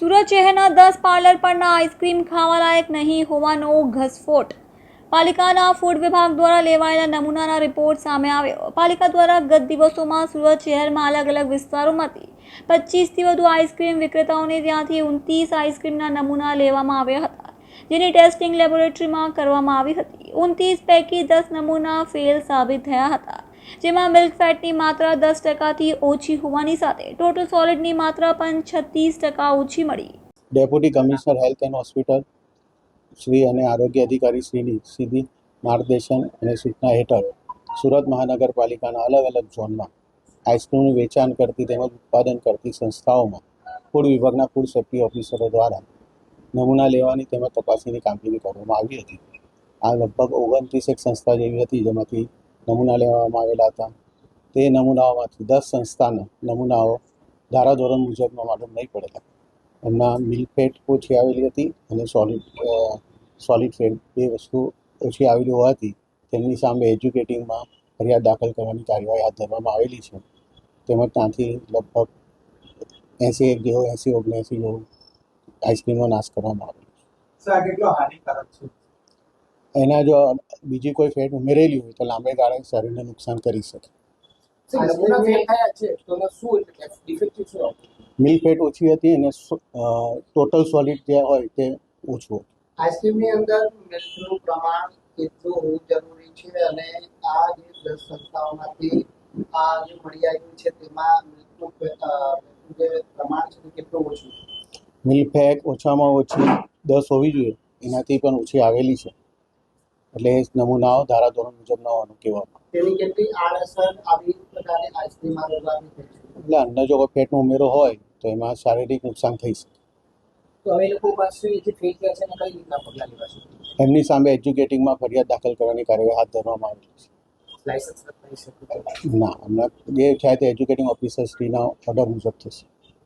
સુરત શહેરના દસ પાર્લર પરના આઈસ્ક્રીમ ખાવાલાયક નહીં હોવાનો ઘસફોટ. પાલિકાના ફૂડ વિભાગ દ્વારા લેવાયેલા નમૂનાના રિપોર્ટ સામે આવ્યો. પાલિકા દ્વારા ગત દિવસોમાં સુરત શહેરમાં અલગ અલગ વિસ્તારોમાંથી પચીસથી વધુ આઈસ્ક્રીમ વિક્રેતાઓને ત્યાંથી ઉનત્રીસ આઈસ્ક્રીમના નમૂના લેવામાં આવ્યા હતા, જેની ટેસ્ટિંગ લેબોરેટરીમાં કરવામાં આવી હતી. ઉનત્રીસ પૈકી દસ નમૂના ફેલ સાબિત થયા હતા. જેમાં મિલ્ક ફેટની માત્રા દસ ટકાથી ઓછી હોવાની સાથે ટોટલ સોલિડની માત્રા પણ છત્રીસ ટકા ઓછી મળી. Deputy commissioner health and hospital Shri અને આરોગ્ય અધિકારી શ્રીની સીધી માર્ગદર્શન અને સૂચના હેઠળ સુરત મહાનગરપાલિકાના અલગ અલગ ઝોનમાં આઈસ્ક્રીમનું વેચાણ કરતી તેમજ ઉત્પાદન કરતી સંસ્થાઓમાં ફૂડ વિભાગના ફૂડ સેફ્ટી ઓફિસરો દ્વારા નમૂના લેવાની તેમજ તપાસણીની કામગીરી કરવામાં આવી હતી. આ લગભગ ઓગણત્રીસ એક સંસ્થા જેવી હતી જેમાંથી નમૂના લેવામાં આવેલા હતા. તે નમૂનાઓમાંથી દસ સંસ્થાના નમૂનાઓ ધારાધોરણ મુજબમાં માલુમ નહીં પડેલા. એમના મિલ્કફેટ ઓછી આવેલી હતી અને સોલિડ સોલિડ ફેટ બે વસ્તુ ઓછી આવેલી હોવાથી તેમની સામે એજ્યુકેટિંગમાં ફરિયાદ દાખલ કરવાની કાર્યવાહી હાથ ધરવામાં આવેલી છે. તેમજ ત્યાંથી લગભગ એંસી એક જેવો એંસી ઓગણએંસી જેવો આઈસ્ક્રીમનો નાશ કરવામાં આવેલો સર આ કેટલો હાનિકારક છે છે? એના જો બીજી કોઈ ફેટ ઉમેરેલી હોય તો લાંબે ગાળે શરીરને નુકસાન કરી શકે? મિલ્ક ફેટ ઓછી હતી અને ટોટલ સોલિડ જે હોય તે ઓછું હતું. આઈસ્ક્રીમની અંદર મિલ્કનું પ્રમાણ કેટલું હોવું જરૂરી છે અને આ જે દસ સંસ્થાઓમાંથી આ જે મળી આવ્યું છે તેમાં મિલ્કનું જે પ્રમાણ છે કેટલું ઓછું મિલ્ક ફેટ ઓછામાં ઓછી દસ હોવી જોઈએ. એનાથી પણ ઓછી આવેલી છે. એટલે નમૂનાઓ ધારાધોરણ મુજબ ન હોવાનું કહેવામાં એટલે અંદર જો કોઈ ફેટનો ઉમેરો હોય તો એમાં શારીરિક નુકસાન થઈ શકે. એમની સામે એજ્યુકેટિંગમાં ફરિયાદ દાખલ કરવાની કાર્યવાહી હાથ ધરવામાં આવેલી છે. ના હમણાં જે થાય તે એજ્યુકેટિંગ ઓફિસર શ્રીના ઓર્ડર મુજબ થશે.